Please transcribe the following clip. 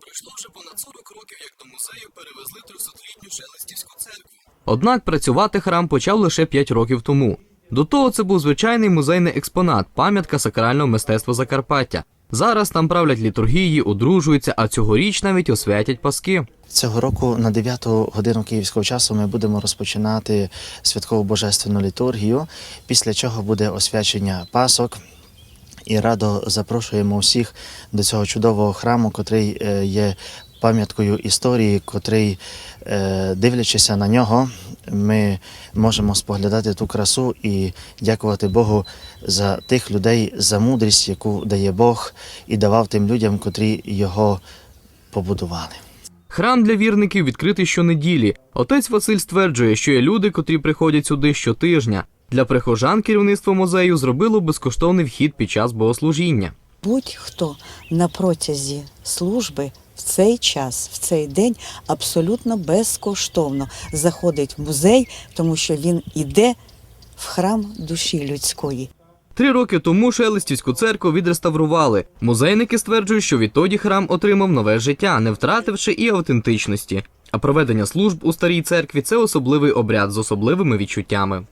Пройшло вже понад 40 років, як до музею перевезли 300-літню Шелестівську церкву. Однак працювати храм почав лише 5 років тому. До того це був звичайний музейний експонат, пам'ятка сакрального мистецтва Закарпаття. Зараз там правлять літургії, одружуються, а цьогоріч навіть освятять паски. Цього року на 9 годину київського часу ми будемо розпочинати святкову божественну літургію, після чого буде освячення пасок. І радо запрошуємо всіх до цього чудового храму, котрий е, є пам'яткою історії, котрий, е, дивлячися на нього, ми можемо споглядати ту красу і дякувати Богу за тих людей, за мудрість, яку дає Бог, і давав тим людям, котрі його побудували. Храм для вірників відкритий щонеділі. Отець Василь стверджує, що є люди, котрі приходять сюди щотижня. Для прихожан керівництво музею зробило безкоштовний вхід під час богослужіння. Будь-хто на протязі служби в цей час, в цей день абсолютно безкоштовно заходить в музей, тому що він іде в храм душі людської. Три роки тому Шелестівську церкву відреставрували. Музейники стверджують, що відтоді храм отримав нове життя, не втративши і автентичності. А проведення служб у старій церкві це особливий обряд з особливими відчуттями.